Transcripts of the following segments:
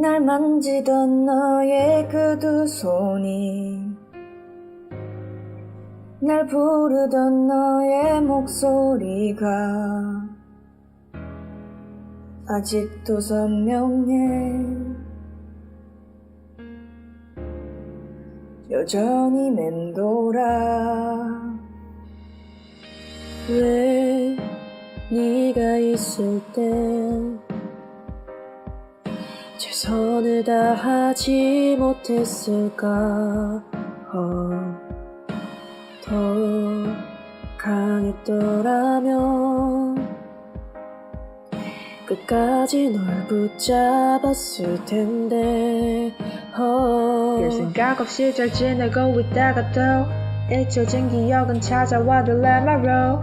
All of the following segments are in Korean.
날 만지던 너의 그 두 손이 날 부르던 너의 목소리가 아직도 선명해. 여전히 맴돌아. 왜 네가 있을 땐 최선을 다하지 못했을까? 어, 더 강했더라면 끝까지 널 붙잡았을 텐데. 어. 별 생각 없이 잘 지내고 있다가 또 잊혀진 기억은 let my roll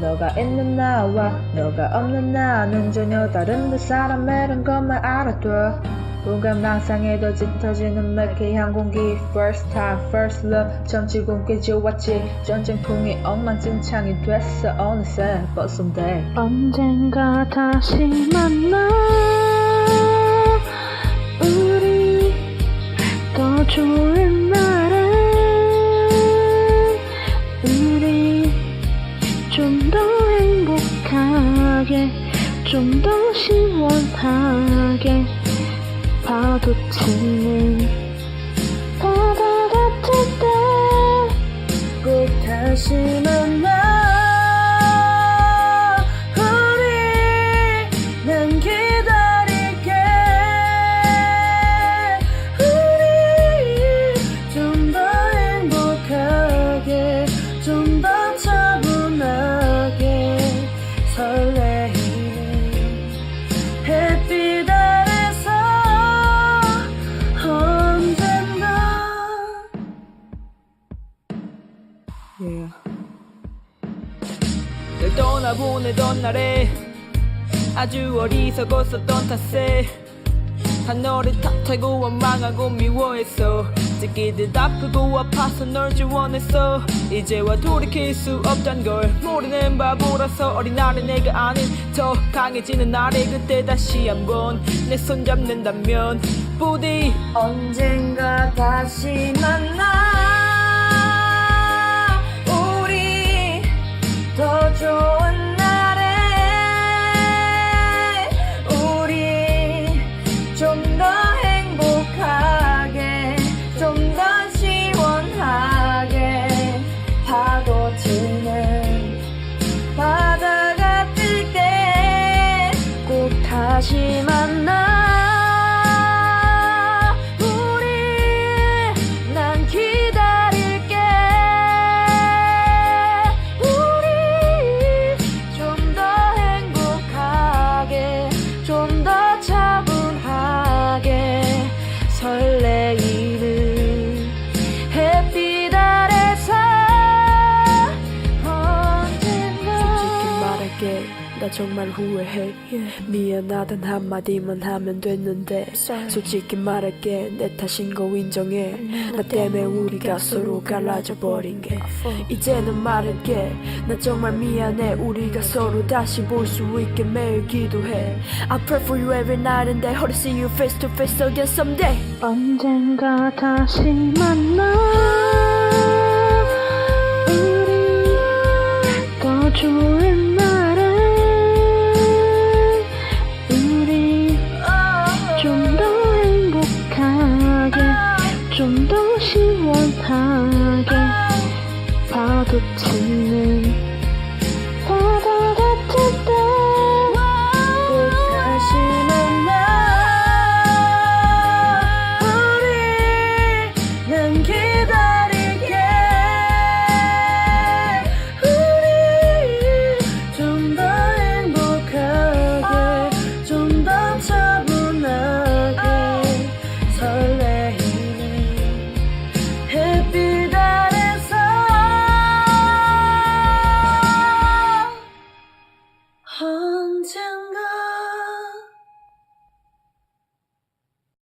너가 있는 나와 너가 없는 나는 전혀 다른 두 사람이란 것만 알아둬. 뭔가 망상에도 짙어지는 매캐한 공기. First time, first love. 점치고 꽤 좋았지. 전쟁통이 엉망진창이 됐어. 어느새 But someday 언젠가 다시 만나. 우리 더 좋은 행복하게 좀 더 시원하게 파도 치는 널 떠나보내던 날에 아주 어리석었었던 탓에 한 너를 탓하고 원망하고 미워했어. 듣기듯 아프고 아파서 널 지원했어. 이제와 돌이킬 수 없단 걸 모르는 바보라서 어린 날의 내가 아닌 더 강해지는 날에 그때 다시 한번 내 손 잡는다면 부디 언젠가 다시 만나 좋은 날에 우리 좀 더 행복하게 좀 더 시원하게 파도 치는 바다 같을 때꼭 다시 나 정말 후회해. 미안하단 한마디만 하면 됐는데 솔직히 말할게. 내 탓인 거 인정해. 나 때문에 우리가 서로 갈라져 버린 게. 이제는 말할게. 나 정말 미안해. 우리가 서로 다시 볼 수 있게 매일 기도해. I pray for you every night and day Hope to see you face to face again someday. 언젠가 다시 만나